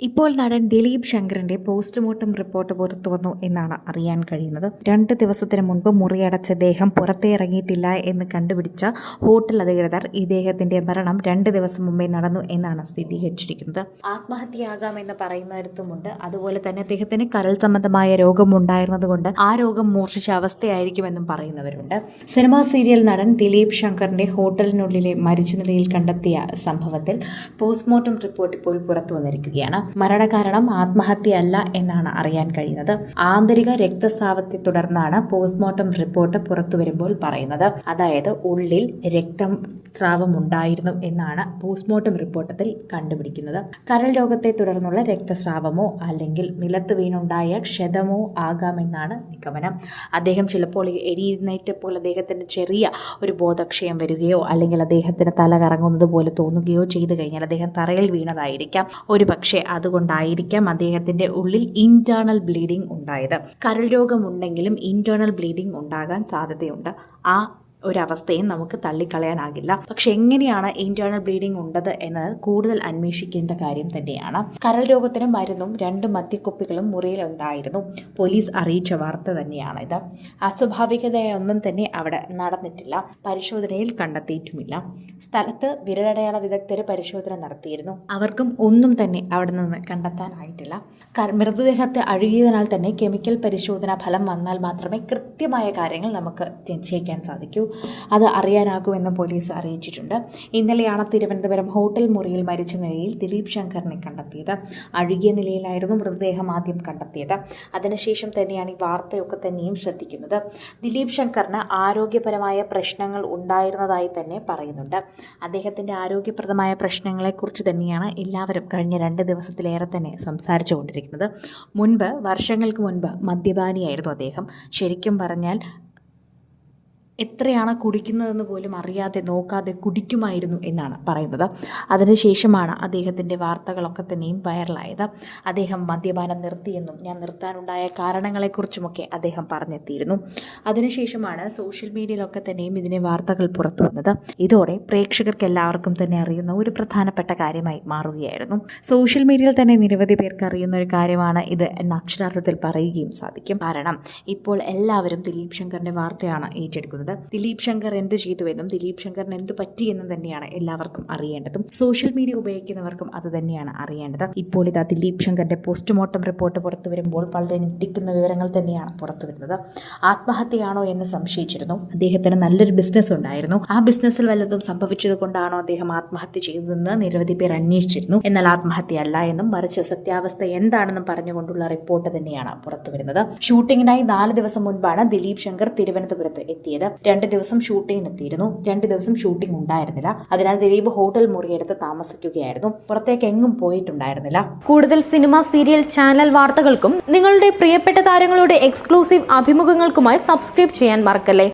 ഇപ്പോൾ നടൻ Dileep ശങ്കറിന്റെ postmortem report പുറത്തു വന്നു എന്നാണ് അറിയാൻ കഴിയുന്നത്. രണ്ട് ദിവസത്തിന് മുൻപ് മുറിയടച്ച ദേഹം പുറത്തിറങ്ങിയിട്ടില്ല എന്ന് കണ്ടുപിടിച്ച ഹോട്ടൽ അധികൃതർ ഇദ്ദേഹത്തിന്റെ മരണം രണ്ട് ദിവസം മുമ്പേ നടന്നു എന്നാണ് സ്ഥിരീകരിച്ചിരിക്കുന്നത്. ആത്മഹത്യയാകാമെന്ന് പറയുന്നിടത്തുമുണ്ട് അതുപോലെ തന്നെ അദ്ദേഹത്തിന് കരൾ സംബന്ധമായ രോഗം ഉണ്ടായിരുന്നതുകൊണ്ട് ആ രോഗം മൂർച്ഛിച്ച അവസ്ഥയായിരിക്കുമെന്നും പറയുന്നവരുണ്ട്. സിനിമാ സീരിയൽ നടൻ ദിലീപ് ശങ്കറിന്റെ ഹോട്ടലിനുള്ളിലെ മരിച്ച നിലയിൽ കണ്ടെത്തിയ സംഭവത്തിൽ പോസ്റ്റ്മോർട്ടം റിപ്പോർട്ട് ഇപ്പോൾ പുറത്തു വന്നിരിക്കുകയാണ്. മരണകാരണം ആത്മഹത്യയല്ല എന്നാണ് അറിയാൻ കഴിയുന്നത്. ആന്തരിക രക്തസ്രാവത്തെ തുടർന്നാണ് പോസ്റ്റ്മോർട്ടം റിപ്പോർട്ട് പുറത്തു വരുമ്പോൾ പറയുന്നത്. അതായത് ഉള്ളിൽ രക്തം സ്രാവം ഉണ്ടായിരുന്നു എന്നാണ് പോസ്റ്റ്മോർട്ടം റിപ്പോർട്ടത്തിൽ കണ്ടുപിടിക്കുന്നത്. കരൾ രോഗത്തെ തുടർന്നുള്ള രക്തസ്രാവമോ അല്ലെങ്കിൽ നിലത്ത് വീണുണ്ടായ ക്ഷതമോ ആകാമെന്നാണ് നിഗമനം. അദ്ദേഹം ചിലപ്പോൾ എഴുന്നേറ്റപ്പോൾ അദ്ദേഹത്തിന് ചെറിയ ഒരു ബോധക്ഷയം വരികയോ അല്ലെങ്കിൽ അദ്ദേഹത്തിന് തല കറങ്ങുന്നത് പോലെ തോന്നുകയോ ചെയ്തു കഴിഞ്ഞാൽ അദ്ദേഹം തറയിൽ വീണതായിരിക്കാം. ഒരു പക്ഷേ അതുകൊണ്ടായിരിക്കാം അദ്ദേഹത്തിന്റെ ഉള്ളിൽ ഇന്റേണൽ ബ്ലീഡിംഗ് ഉണ്ടായത്. കരൾ രോഗമുണ്ടെങ്കിലും ഇന്റേണൽ ബ്ലീഡിംഗ് ഉണ്ടാകാൻ സാധ്യതയുണ്ട്. ആ ഒരവസ്ഥയും നമുക്ക് തള്ളിക്കളയാനാകില്ല. പക്ഷെ എങ്ങനെയാണ് ഇന്റേണൽ ബ്ലീഡിംഗ് ഉണ്ടത് എന്നത് കൂടുതൽ അന്വേഷിക്കേണ്ട കാര്യം തന്നെയാണ്. കരൾ രോഗത്തിന് മരുന്നും രണ്ട് മദ്യക്കുപ്പികളും മുറിയിൽ ഉണ്ടായിരുന്നു. പോലീസ് അറിയിച്ച വാർത്ത തന്നെയാണ് ഇത്. അസ്വാഭാവികതയൊന്നും തന്നെ അവിടെ നടന്നിട്ടില്ല. പരിശോധനയിൽ കണ്ടെത്തിയിട്ടുമില്ല. സ്ഥലത്ത് വിരലടയാള വിദഗ്ധർ പരിശോധന നടത്തിയിരുന്നു. അവർക്കും ഒന്നും തന്നെ അവിടെ നിന്ന് കണ്ടെത്താനായിട്ടില്ല. മൃതദേഹത്തെ അഴുകിയതിനാൽ തന്നെ കെമിക്കൽ പരിശോധന ഫലം വന്നാൽ മാത്രമേ കൃത്യമായ കാര്യങ്ങൾ നമുക്ക് നിശ്ചയിക്കാൻ സാധിക്കൂ. അത് അറിയാനാകുമെന്ന് പോലീസ് അറിയിച്ചിട്ടുണ്ട്. ഇന്നലെയാണ് തിരുവനന്തപുരം ഹോട്ടൽ മുറിയിൽ മരിച്ച നിലയിൽ ദിലീപ് ശങ്കറിനെ കണ്ടെത്തിയത്. അഴുകിയ നിലയിലായിരുന്നു മൃതദേഹം ആദ്യം കണ്ടെത്തിയത്. അതിനുശേഷം തന്നെയാണ് ഈ വാർത്തയൊക്കെ തന്നെയും ശ്രദ്ധിക്കുന്നത്. ദിലീപ് ശങ്കറിന് ആരോഗ്യപരമായ പ്രശ്നങ്ങൾ ഉണ്ടായിരുന്നതായി തന്നെ പറയുന്നുണ്ട്. അദ്ദേഹത്തിന്റെ ആരോഗ്യപ്രദമായ പ്രശ്നങ്ങളെക്കുറിച്ച് തന്നെയാണ് എല്ലാവരും കഴിഞ്ഞ രണ്ട് ദിവസത്തിലേറെ തന്നെ സംസാരിച്ചു മുൻപ് വർഷങ്ങൾക്ക് മുൻപ് മദ്യപാനിയായിരുന്നു അദ്ദേഹം. ശരിക്കും പറഞ്ഞാൽ എത്രയാണ് കുടിക്കുന്നതെന്ന് പോലും അറിയാതെ നോക്കാതെ കുടിക്കുമായിരുന്നു എന്നാണ് പറയുന്നത്. അതിനുശേഷമാണ് അദ്ദേഹത്തിന്റെ വാർത്തകളൊക്കെ തന്നെയും വൈറലായത്. അദ്ദേഹം മദ്യപാനം നിർത്തിയെന്നും ഞാൻ നിർത്താനുണ്ടായ കാരണങ്ങളെക്കുറിച്ചുമൊക്കെ അദ്ദേഹം പറഞ്ഞെത്തിയിരുന്നു. അതിനുശേഷമാണ് സോഷ്യൽ മീഡിയയിലൊക്കെ തന്നെയും ഇതിനെ വാർത്തകൾ പുറത്തു വന്നത്. ഇതോടെ പ്രേക്ഷകർക്ക് എല്ലാവർക്കും തന്നെ അറിയുന്ന ഒരു പ്രധാനപ്പെട്ട കാര്യമായി മാറുകയായിരുന്നു. സോഷ്യൽ മീഡിയയിൽ തന്നെ നിരവധി പേർക്ക് അറിയുന്ന ഒരു കാര്യമാണ് ഇത് എന്ന അക്ഷരാർത്ഥത്തിൽ പറയുകയും സാധിക്കും. കാരണം ഇപ്പോൾ എല്ലാവരും ദിലീപ് ശങ്കറിന്റെ വാർത്തയാണ് ഏറ്റെടുക്കുന്നത്. ദിലീപ് ശങ്കർ എന്ത് ചെയ്തുവെന്നും ദിലീപ് ശങ്കറിന് എന്ത് പറ്റിയെന്നും തന്നെയാണ് എല്ലാവർക്കും അറിയേണ്ടതും. സോഷ്യൽ മീഡിയ ഉപയോഗിക്കുന്നവർക്കും അത് തന്നെയാണ് അറിയേണ്ടത്. ഇപ്പോൾ ഇതാ ദിലീപ് ശങ്കറിന്റെ പോസ്റ്റ്മോർട്ടം റിപ്പോർട്ട് പുറത്തു വരുമ്പോൾ വളരെ ഞെട്ടിക്കുന്ന വിവരങ്ങൾ തന്നെയാണ് പുറത്തു വരുന്നത്. ആത്മഹത്യയാണോ എന്ന് സംശയിച്ചിരുന്നു. അദ്ദേഹത്തിന് നല്ലൊരു ബിസിനസ് ഉണ്ടായിരുന്നു. ആ ബിസിനസ്സിൽ വല്ലതും സംഭവിച്ചത് കൊണ്ടാണോ അദ്ദേഹം ആത്മഹത്യ ചെയ്തതെന്ന് നിരവധി പേർ അന്വേഷിച്ചിരുന്നു. എന്നാൽ ആത്മഹത്യ അല്ല എന്നും മറിച്ച് സത്യാവസ്ഥ എന്താണെന്നും പറഞ്ഞുകൊണ്ടുള്ള റിപ്പോർട്ട് തന്നെയാണ് പുറത്തു വരുന്നത്. ഷൂട്ടിങ്ങിനായി നാല് ദിവസം മുൻപാണ് ദിലീപ് ശങ്കർ തിരുവനന്തപുരത്ത് എത്തിയത്. രണ്ട് ദിവസം ഷൂട്ടിങ്ങിന് എത്തിയിരുന്നു. രണ്ട് ദിവസം ഷൂട്ടിംഗ് ഉണ്ടായിരുന്നില്ല. അതിനാൽ ദിലീപ് ഹോട്ടൽ മുറിയെടുത്ത് താമസിക്കുകയായിരുന്നു. പുറത്തേക്ക് എങ്ങും പോയിട്ടുണ്ടായിരുന്നില്ല. കൂടുതൽ സിനിമ സീരിയൽ ചാനൽ വാർത്തകൾക്കും നിങ്ങളുടെ പ്രിയപ്പെട്ട താരങ്ങളുടെ എക്സ്ക്ലൂസീവ് അഭിമുഖങ്ങൾക്കുമായി സബ്സ്ക്രൈബ് ചെയ്യാൻ മറക്കല്ലേ?